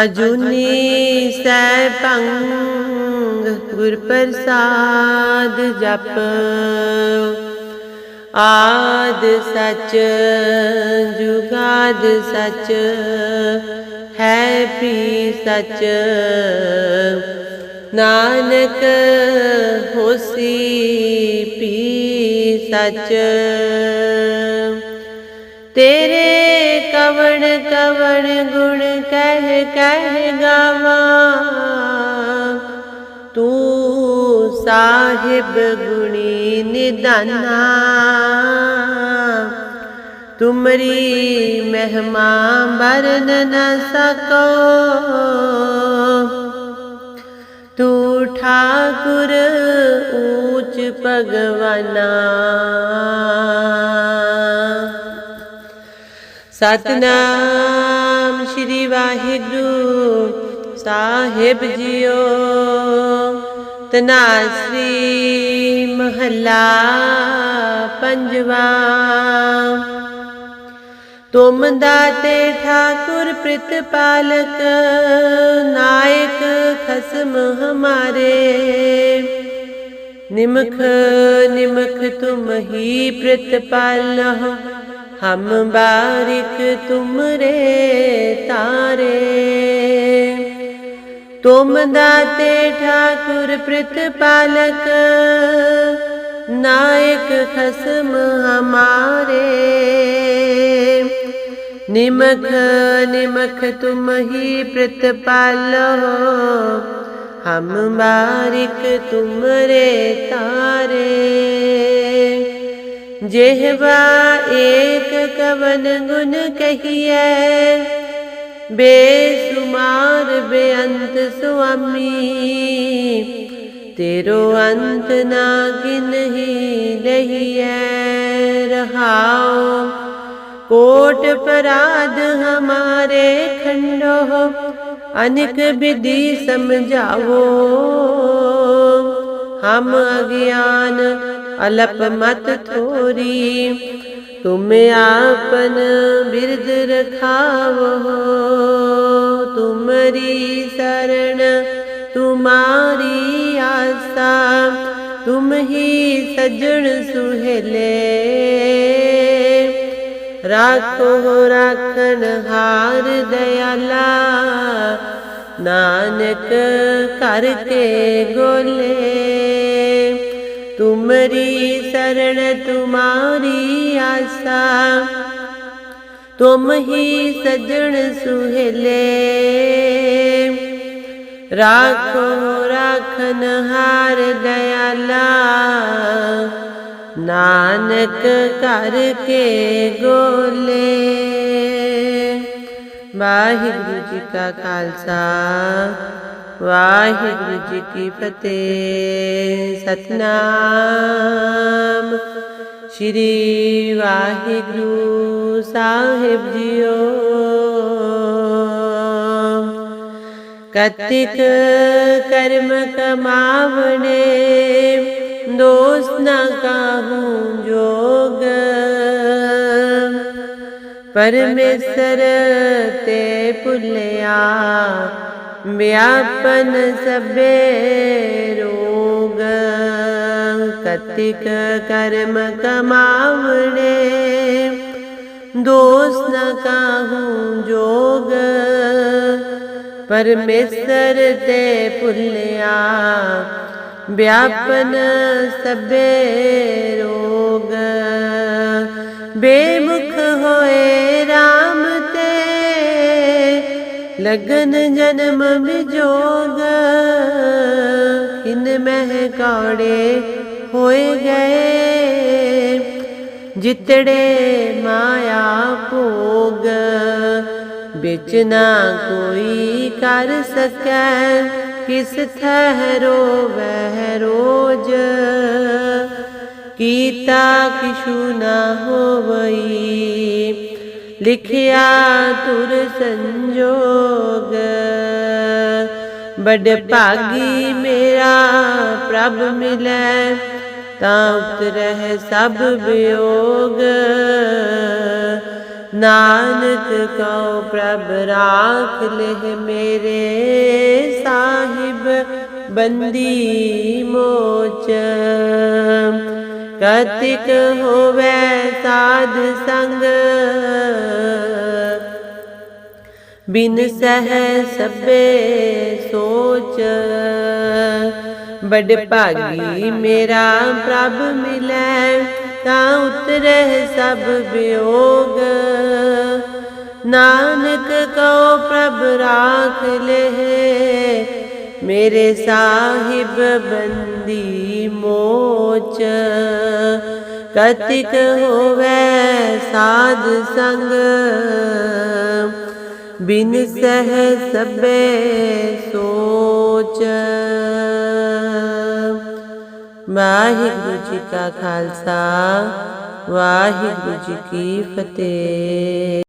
ਅਜੂਨੀ ਸੈਭੰ ਗੁਰ ਪ੍ਰਸਾਦ ਜਪ। ਆਦ ਸਚ, ਜੁਗਾਦ ਸਚ, ਹੈ ਪੀ ਸਚ। ਨਾਨਕ ਹੋਸੀ ਪੀ ਸਚ। ਤੇਰੇ ਕਵਣ ਕਵਣ ਗੁਣ ਕਹਿ ਕਹਿ ਗਾਵਾਂ ਤੂੰ ਸਾਹਿਬ ਗੁਣੀ ਨਿਦਾਨਾ। ਤੁਮਰੀ ਮਹਿਮਾ ਬਰਨ ਨ ਸਕੋ। ਤੂੰ ਠਾਕੁਰ ਊਚ ਭਗਵਾਨਾ। ਸਤਨਾਮ ਸ਼੍ਰੀ ਵਾਹਿਗੁਰੂ ਸਾਹਿਬ ਜੀਓ। ਤਨਾਸਰੀ ਮਹੱਲਾ ਪੰਜਵਾ। ਤੁਮ ਦਾਤੇ ਠਾਕੁਰ ਪ੍ਰਤਪਾਲਕ ਨਾਇਕ ਖਸਮ ਹਮਾਰੇ। ਨਿਮਖ ਨਿਮਖ ਤੁਮ ਹੀ ਪ੍ਰਤਪਾਲਹੁ ਹਮ ਬਾਰਿਕ ਤੁਮਰੇ ਤਾਰੇ। ਤੁਮ ਦਾਤੇ ਠਾਕੁਰ ਪ੍ਰਤਪਾਲਕ ਨਾਇਕ ਖਸਮ ਹਮਾਰੇ। ਨਿਮਖ ਨਿਮਖ ਤੁਮ ਹੀ ਪ੍ਰਤਪਾਲੋ ਹਮ ਬਾਰਿਕ ਤੁਮਰੇ ਤਾਰੇ ਜਿਹਵਾ ਏਕ ਕਵਨ ਗੁਣ ਕਹੀਐ, ਬੇਸੁਮਾਰ ਬੇਅੰਤ ਸੁਆਮੀ, ਤੇਰੋ ਅੰਤ ਨਾ ਗਿਨਹੀ ਲਹੀਐ, ਰਹਾਉ ਕੋਟ ਪਰਾਧ ਹਮਾਰੇ ਖੰਡੋ ਅਨਿਕ ਵਿਧि ਸਮਝਾਵੋ, ਹਮ ਅਗਿਆਨ ਅਲਪ ਮਤ ਥੋਰੀ। ਤੁਮ ਆਪਨ ਬਿਰਦ ਰਖਾਵੋ ਤੁਮਰੀ ਸਰਣ ਤੁਮਾਰੀ ਆਸਾ। ਤੁਮ ਹੀ ਸਜਣ ਸੁਹਲੇ। ਰਾਖੋ ਰਾਖਨ ਹਾਰ ਦਇਆਲਾ। ਨਾਨਕ ਕਰਕੇ ਗੋਲੇ। ਤੁਮਰੀ ਸਰਣ ਤੁਮਾਰੀ ਆਸਾ। ਤੁਮ ਹੀ ਸਜਣ ਸੁਹੇਲੇ। ਰਾਖੋ ਰਾਖਨ ਹਾਰ ਦਇਆਲਾ। ਨਾਨਕ ਕਰਕੇ ਗੋਲੇ। ਵਾਹਿਗੁਰੂ ਜੀ ਕਾ ਖਾਲਸਾ। ਵਾਹਿਗੁਰੂ ਜੀ ਕੀ ਫਤਿਹ ਸਤਨਾਮ ਸ਼੍ਰੀ ਵਾਹਿਗੁਰੂ ਸਾਹਿਬ ਜੀਓ ਕਤਿਕ ਕਰਮ ਕਮਾਵਣੇ ਦੋਸ ਨਾ ਕਾਹੂ ਜੋਗ ਪਰਮੇਸ਼ਰ ਤੇ ਭੁੱਲਿਆ ਵਿਆਪਨ ਸਭੇ ਰੋਗ ਕਤਿਕ ਕਰਮ ਕਮਾਵਣੇ। ਦੋਸ ਨ ਕਾਹੂ ਜੋਗ, ਪਰਮੇਸ਼ਰ ਤੇ ਭੁੱਲਿਆ। ਵਿਆਪਨ ਸਭੇ ਰੋਗ, ਬੇਮੁਖ ਹੋਏ ਲਗਨ ਜਨਮ ਵਿਜੋਗ ਕਿਨ ਮਹਿ ਕਾੜੇ ਹੋਏ ਗਏ। ਜਿਤੜੇ ਮਾਇਆ ਭੋਗ। ਵਿੱਚ ਨਾ ਕੋਈ ਕਰ ਸਕੈ। ਕਿਸ ਠਹਿਰੋ ਵਹਿ ਰੋਜ। ਕੀਤਾ ਕਿਛੂ ਨਾ ਹੋਵਈ। ਲਿਖਿਆ ਤੁਰ ਸੰਜੋਗ। ਬੜ ਭਾਗੀ ਮੇਰਾ ਪ੍ਰਭ ਮਿਲੈ, ਤਾਂ ਉਤਰਹਿ ਸਭ ਵਿਯੋਗ। ਨਾਨਕ ਕਉ ਪ੍ਰਭ ਰਾਖ ਲਹਿ ਮੇਰੇ ਸਾਹਿਬ, ਬੰਦੀ ਮੋਚ। ਕਤਿਕ ਹੋਵੇ ਸਾਧ ਸੰਗ। ਬਿਨ ਸਹਿ ਸਭੇ ਸੋਚ। ਬੜ ਭਾਗੀ ਮੇਰਾ ਪ੍ਰਭ ਮਿਲੈ, ਤਾਂ ਉਤਰਹਿ ਸਭ ਵਿਯੋਗ ਨਾਨਕ ਕਉ ਪ੍ਰਭ ਰਾਖ ਲਹਿ ਮੇਰੇ ਸਾਹਿਬ ਬੰਦੀ ਮੋਚ ਕਤਿਕ ਹੋਵੇ ਸਾਧ ਸੰਗ। ਬਿਨ ਸਹਿ ਸਭੇ ਸੋਚ। ਵਾਹਿਗੁਰੂ ਜੀ ਕਾ ਖਾਲਸਾ, ਵਾਹਿਗੁਰੂ ਜੀ ਕੀ ਫਤਿਹ।